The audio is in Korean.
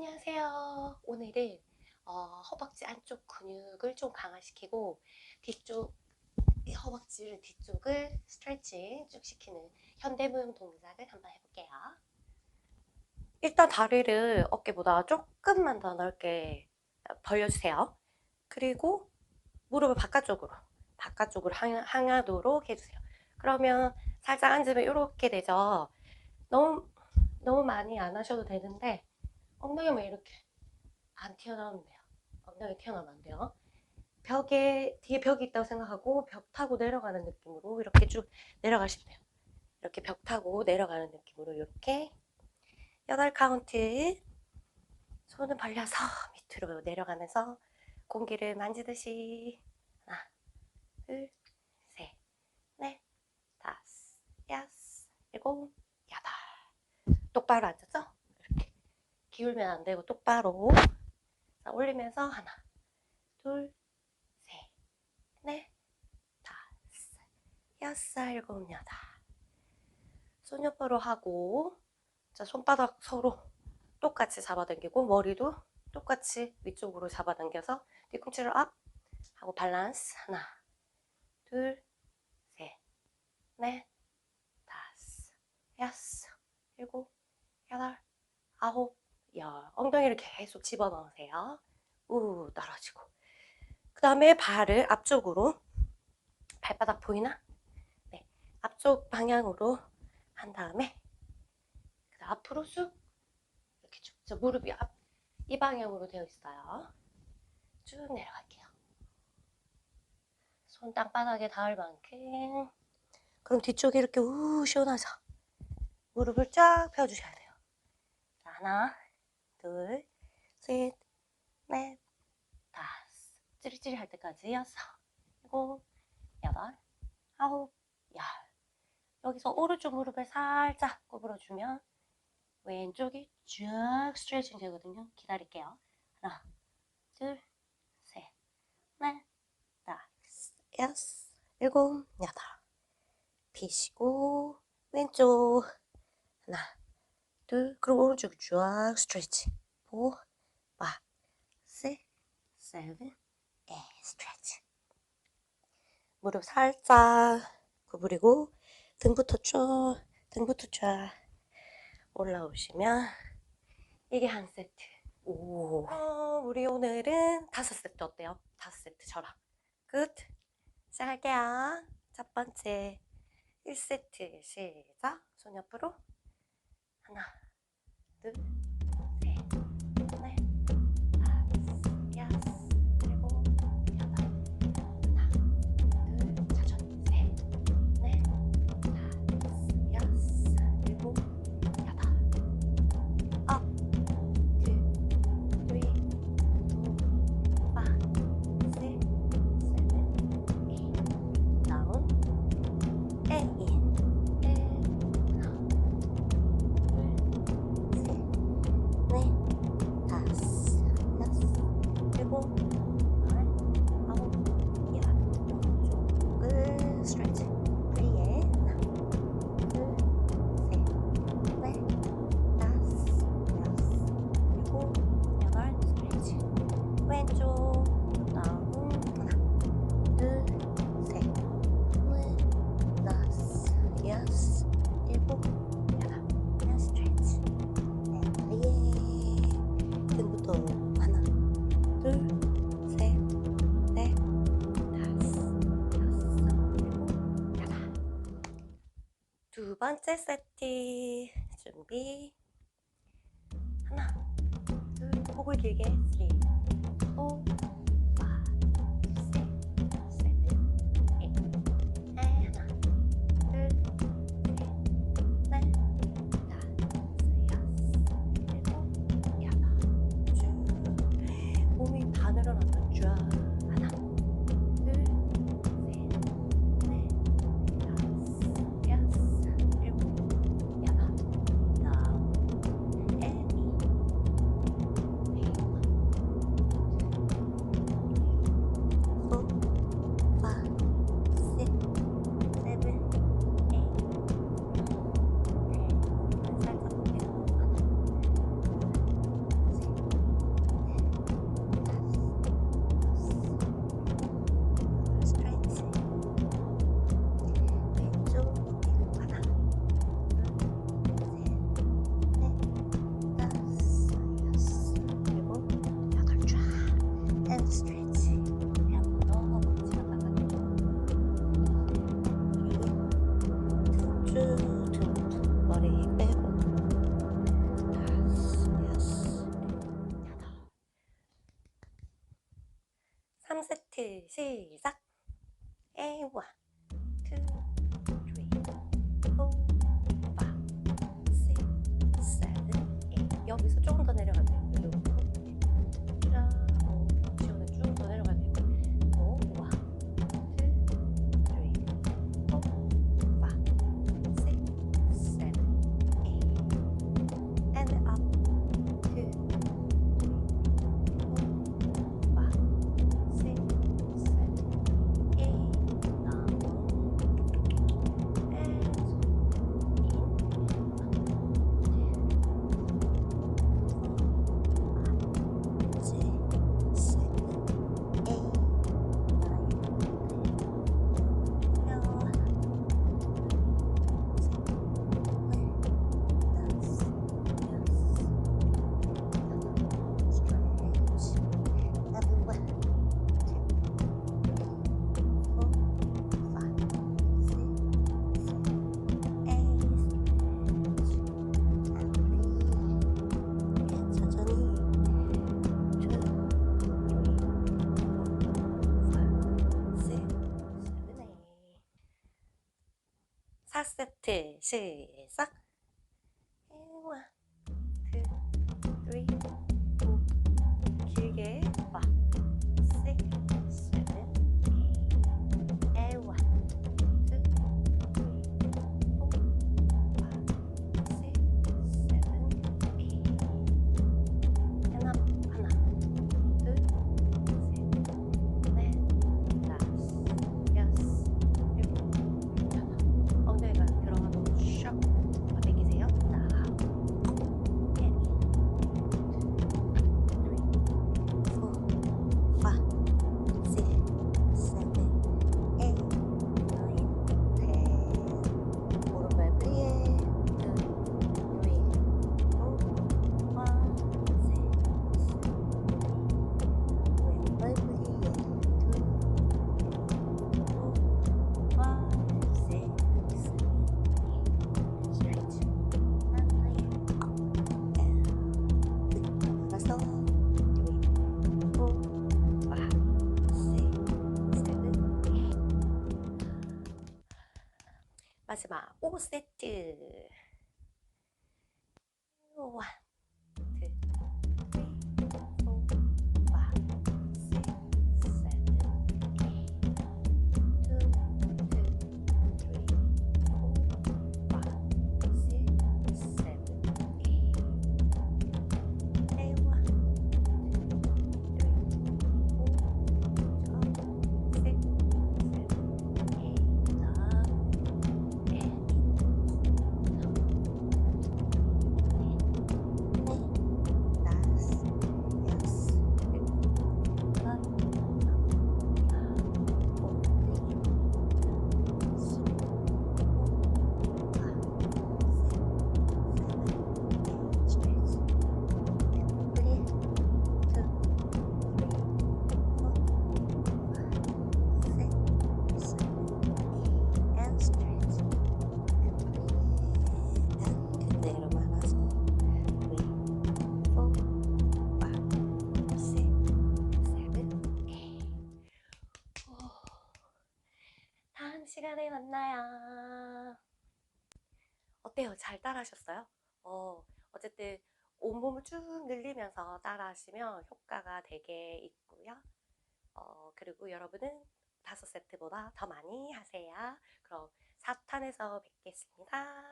안녕하세요. 오늘은 어, 허벅지 안쪽 근육을 좀 강화시키고 뒤쪽 이 허벅지를 뒤쪽을 스트레칭 쭉 시키는 현대무용 동작을 한번 해볼게요. 일단 다리를 어깨보다 조금만 더 넓게 벌려주세요. 그리고 무릎을 바깥쪽으로 바깥쪽으로 향- 향하도록 해주세요. 그러면 살짝 앉으면 이렇게 되죠. 너무 너무 많이 안 하셔도 되는데 엉덩이만 이렇게 안 튀어나오면 돼요. 엉덩이 튀어나오면 안 돼요. 벽에 뒤에 벽이 있다고 생각하고 벽 타고 내려가는 느낌으로 이렇게 쭉 내려가시면 돼요. 이렇게 벽 타고 내려가는 느낌으로 이렇게 여덟 카운트 손을 벌려서 밑으로 내려가면서 공기를 만지듯이 하나, 둘, 셋, 넷, 다섯, 여섯, 일곱, 여덟 똑바로? 이렇게 기울면 안 되고 똑바로 자, 올리면서 하나, 둘, 셋, 넷, 다섯, 여섯, 일곱, 여덟. 손옆으로 하고 자, 손바닥 서로 똑같이 잡아당기고 머리도 똑같이 위쪽으로 잡아당겨서 뒤꿈치를 업 하고 밸런스 하나 둘 셋 넷 다섯 여섯 일곱 여덟 아홉 열 엉덩이를 계속 집어넣으세요. 우 떨어지고. 그 다음에 발을 앞쪽으로 발바닥 보이나? 네 앞쪽 방향으로 한 다음에 그 다음 앞으로 쑥 이렇게 쭉. 저 무릎이 앞, 이 방향으로 되어 있어요. 쭉 내려갈게요. 손 땅바닥에 닿을 만큼. 그럼 뒤쪽이 이렇게 우 시원하죠 무릎을 쫙 펴주셔야 돼요. 자, 하나 둘 셋 넷 다섯 찌릿찌릿 할 때까지 여섯 일곱 여덟 아홉 열 여기서 오른쪽 무릎을 살짝 구부러주면 왼쪽이 쭉 스트레칭 되거든요. 기다릴게요. 하나, 둘, 셋, 넷, 다섯, 여섯, 일곱, 여덟. 피시고 왼쪽 하나, 둘, 그리고 오른쪽 쭉 스트레칭. 오, 파, 식, 세븐, 에잇 스트레칭. 무릎 살짝 구부리고 등부터 쭉, 등부터 쫙 올라오시면 이게 한 세트. 오. 어, 우리 오늘은 다섯 세트 어때요? 다섯 세트 저랑. 끝. 시작할게요. 첫 번째 1세트 시작. 손 옆으로. 하나, 둘, 셋, 번째 세트 준비. 하나 둘 목을 길게. 3 4 트 시작. One, two, three, four, five, six, seven, eight. 여기서 조금 더 사 세트 마지막 5세트. one, 만나요. 어때요? 잘 따라하셨어요? 어, 어쨌든 온몸을 쭉 늘리면서 따라하시면 효과가 되게 있고요. 어, 그리고 여러분은 다섯 세트보다 더 많이 하세요. 그럼 4탄에서 뵙겠습니다.